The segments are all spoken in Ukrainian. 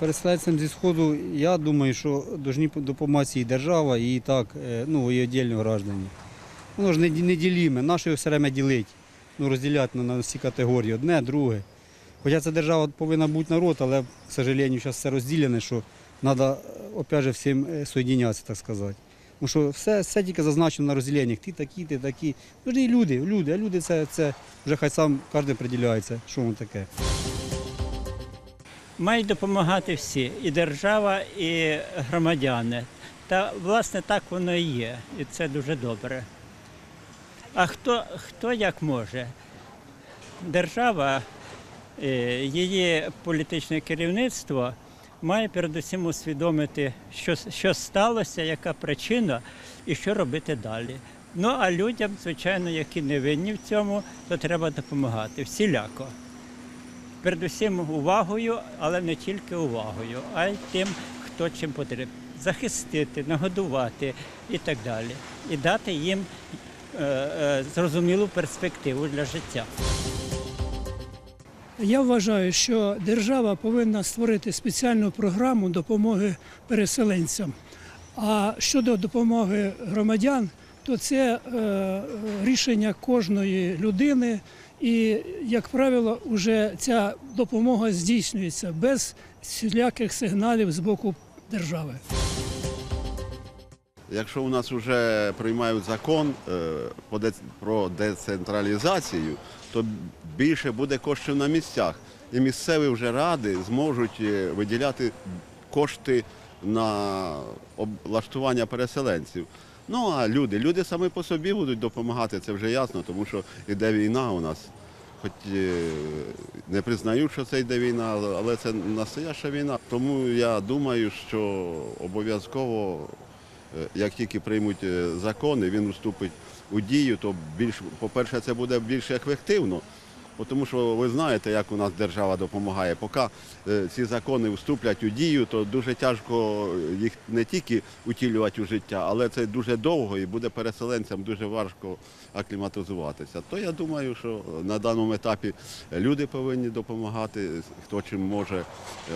переселенцям зі Сходу, я думаю, що повинні допомагати і держава, і так, е, ну, і віддільні граждані. Воно ж не, ді- діліме, наше все время ділить, ну, розділяти на, всі категорії, одне, друге. Хоча ця держава повинна бути народ, але, к сожалению, зараз все розділене, що треба, опять же, всім е, так сказати. Тому що все, все тільки зазначено на розділеннях. Ти такі, ти такі. І люди, люди, а люди це, це вже хай сам кожен приділяється, що воно таке. Мають допомагати всі, і держава, і громадяни. Та власне так воно і є, і це дуже добре. А хто, хто як може? Держава, е, її політичне керівництво має передусім усвідомити, що, що сталося, яка причина і що робити далі. Ну а людям, звичайно, які не винні в цьому, то треба допомагати всіляко передусім увагою, але не тільки увагою, а й тим, хто чим потрібен. Захистити, нагодувати і так далі. І дати їм е, е, зрозумілу перспективу для життя. Я вважаю, що держава повинна створити спеціальну програму допомоги переселенцям. А щодо допомоги громадян, то це е, рішення кожної людини, і, як правило, вже ця допомога здійснюється без всіляких сигналів з боку держави. Якщо у нас вже приймають закон е, про децентралізацію, то більше буде коштів на місцях. І місцеві вже ради зможуть е, виділяти кошти на облаштування переселенців. Ну а люди, люди самі по собі будуть допомагати, це вже ясно, тому що йде війна у нас. Хоч е, не признають, що це йде війна, але- це настояща війна. Тому я думаю, що обов'язково Е, як тільки приймуть е, закони, він вступить у дію, то більш, по-перше, це буде більш ефективно. Тому що ви знаєте, як у нас держава допомагає. Поки е, ці закони вступлять у дію, то дуже тяжко їх не тільки утілювати у життя, але це дуже довго і буде переселенцям дуже важко акліматизуватися. То я думаю, що на даному етапі люди повинні допомагати, хто чим може е,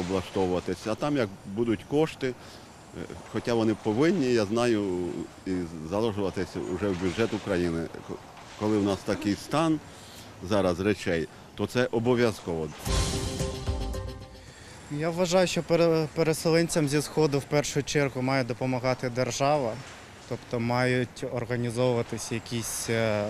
облаштовуватися. А там як будуть кошти, Е, Хоча вони повинні, я знаю, і заложуватися вже в бюджет України. Коли в нас такий стан зараз речей, то це обов'язково. Я вважаю, що пере- переселенцям зі сходу в першу чергу має допомагати держава, тобто мають організовуватися якісь е,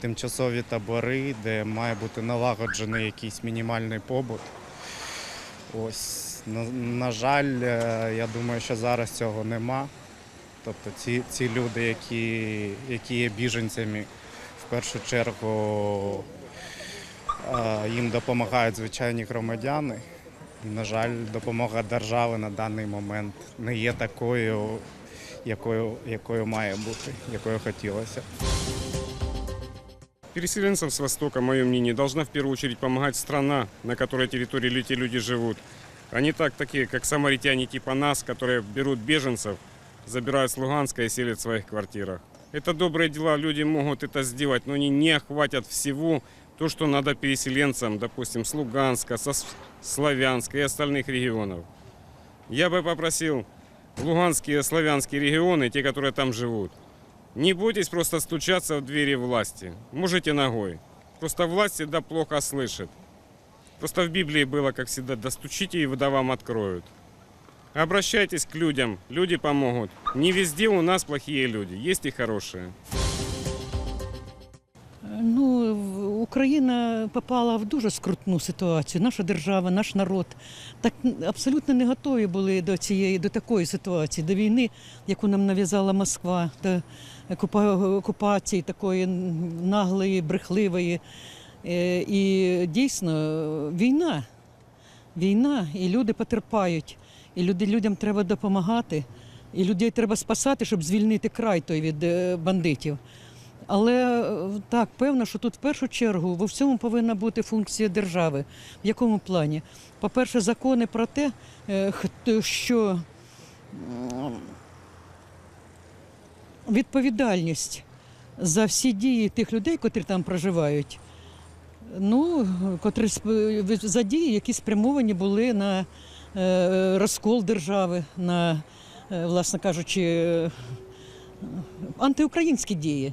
тимчасові табори, де має бути налагоджений якийсь мінімальний побут. Ось, на, на жаль, е, я думаю, що зараз цього нема. Тобто ці, ці люди, які, які є біженцями, в першу чергу їм допомагають звичайні громадяни. На жаль, допомога держави на даний момент не є такою, якою, якою має бути, якою хотілося. Переселенцам с Востока, мое мнение, должна в первую очередь помогать страна, на которой территории эти люди живут. Они так такие, как самаритяне типа нас, которые берут беженцев, забирают с Луганска и селят в своих квартирах. Это добрые дела, люди могут это сделать, но они не охватят всего то, что надо переселенцам, допустим, с Луганска, со Славянска и остальных регионов. Я бы попросил луганские, славянские регионы, те, которые там живут, не бойтесь просто стучаться в двери власти. Можете ногой. Просто власть всегда плохо слышит. Просто в Библии было, как всегда, достучите и да вам откроют. Обращайтесь к людям, люди помогут. Не везде у нас плохие люди, есть и хорошие. Україна попала в дуже скрутну ситуацію. Наша держава, наш народ так абсолютно не готові були до цієї, до такої ситуації, до війни, яку нам нав'язала Москва, до окупації такої наглої, брехливої. Е, І дійсно війна. Війна, і люди потерпають, і люди, людям треба допомагати, і людей треба спасати, щоб звільнити край той від е, бандитів. Але е, так, певно, що тут в першу чергу во всьому повинна бути функція держави. В якому плані? По-перше, закони про те, е, що відповідальність за всі дії тих людей, котрі там проживають, ну, котрі за дії, які спрямовані були на е, розкол держави на, власне кажучи, антиукраїнські дії.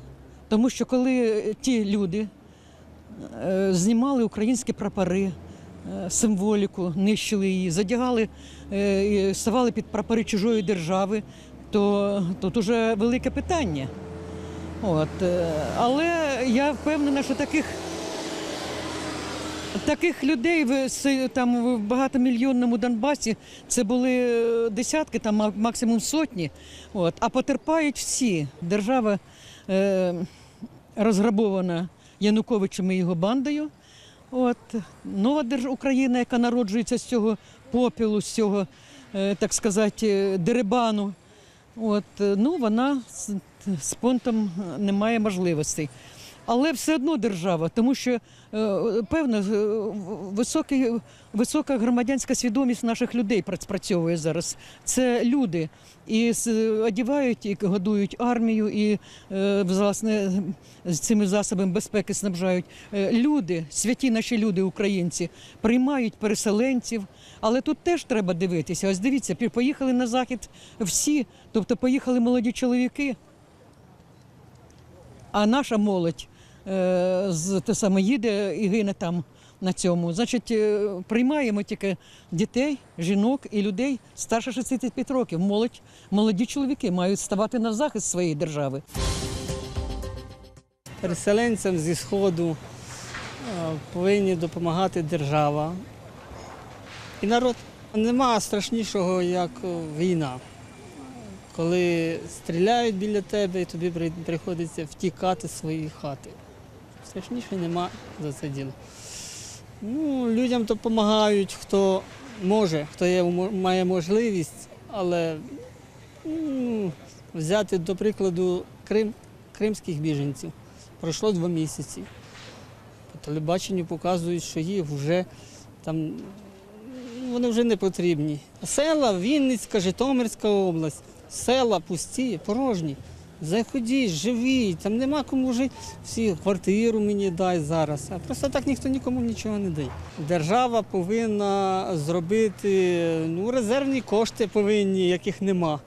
Тому що коли ті люди е, знімали українські прапори, е, символіку, нищили її, задягали, е, ставали під прапори чужої держави, то тут уже велике питання. От. е, Але я впевнена, що таких, таких людей в, там, в багатомільйонному Донбасі це були е, десятки, там максимум сотні. От. А потерпають всі. Держава е, розграбована Януковичем і його бандою. От. Нова держ... Україна, яка народжується з цього попілу, з цього, е, так сказати, е, дерибану. От, е, ну, вона з, понтом е, не має можливостей. Але все одно держава, тому що е, певно е, високий, висока громадянська свідомість наших людей прац- зараз. Це люди і одягають і годують армію, і е, власне з цими засобами безпеки снабжають. Люди, святі наші люди, українці, приймають переселенців. Але тут теж треба дивитися. Ось дивіться, поїхали на захід всі, тобто поїхали молоді чоловіки. А наша молодь з те саме їде і гине там на цьому. Значить, е, приймаємо тільки дітей, жінок і людей старше 65 років. Молодь, молоді чоловіки мають ставати на захист своєї держави. переселенцям зі Сходу е, повинні допомагати держава і народ. Нема страшнішого, як е, війна. Коли стріляють біля тебе і тобі приходиться втікати з своєї хати. Страшніше нема за це діло. Ну, людям допомагають, хто може, хто є, має можливість, але ну, взяти, до прикладу, Крим, кримських біженців. Пройшло два місяці. По телебаченню показують, що їх вже там вони вже не потрібні. Села Вінницька, Житомирська область, села пусті, порожні. Заходіть, живіть, там нема кому жити. Всі квартиру мені дай зараз. А просто так ніхто нікому нічого не дає. Держава повинна зробити ну, резервні кошти повинні, яких нема.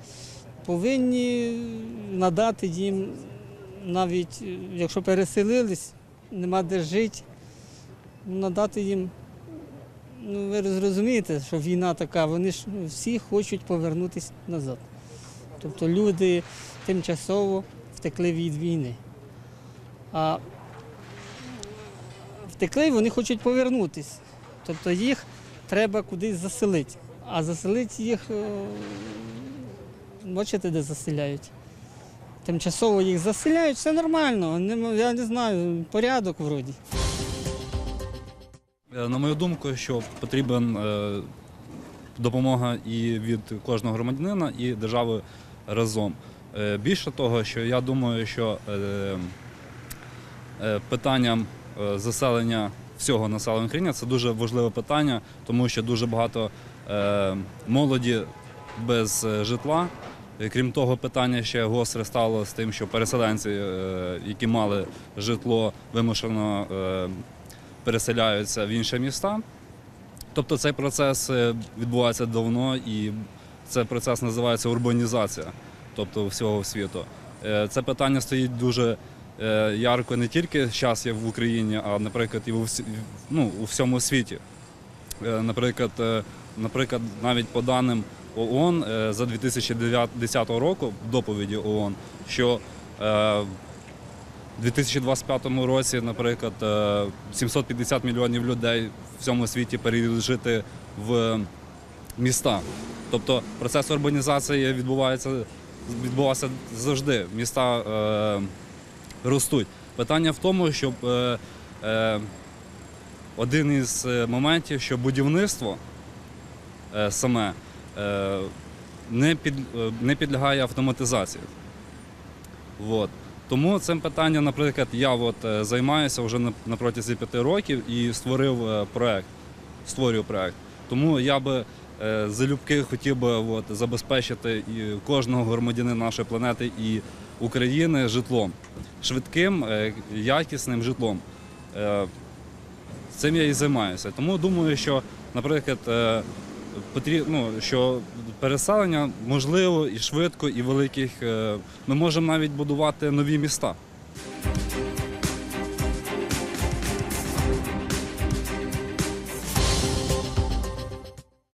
Повинні надати їм навіть якщо переселились, нема де жити, надати їм. Ну, ви зрозумієте, що війна така, вони ж всі хочуть повернутися назад. Тобто люди тимчасово втекли від війни. А втекли вони хочуть повернутися. Тобто їх треба кудись заселити. А заселити їх, е, бачите, де заселяють тимчасово їх заселяють, все нормально. Я не знаю, порядок вроді. Е, На мою думку, що потрібен е, допомога і від кожного громадянина, і держави разом. Е, Більше того, що я думаю, що е, е, питанням заселення всього населення України це дуже важливе питання, тому що дуже багато молоді без житла. Крім того, питання ще гостре стало з тим, що переселенці, які мали житло, вимушено переселяються в інші міста. Тобто цей процес відбувається давно і цей процес називається урбанізація, тобто всього світу. Е, Це питання стоїть дуже е, ярко не тільки зараз є в Україні, а наприклад і всі- ну, у всьому світі. Е, Наприклад, наприклад, навіть по даним ООН за 2010 року, в доповіді ООН, що у 2025 році, наприклад, е, 750 мільйонів людей в всьому світі переїдуть жити в міста. Тобто процес урбанізації відбувається, відбувався завжди. Міста е, ростуть. Питання в тому, щоб е, е, один із е, моментів, що будівництво е, саме е, не, під, е, не підлягає автоматизації. Вот. Тому цим питанням, наприклад, я от, е, займаюся вже на, протязі п'яти років і створив е, проект, створюю проект. Тому я би залюбки хотів би от, забезпечити і кожного громадянина нашої планети і України житлом, швидким, е, якісним житлом. Е, Цим я і займаюся. Тому думаю, що, наприклад, е, потрібно, ну, що переселення можливо і швидко, і великих. е, Ми можемо навіть будувати нові міста.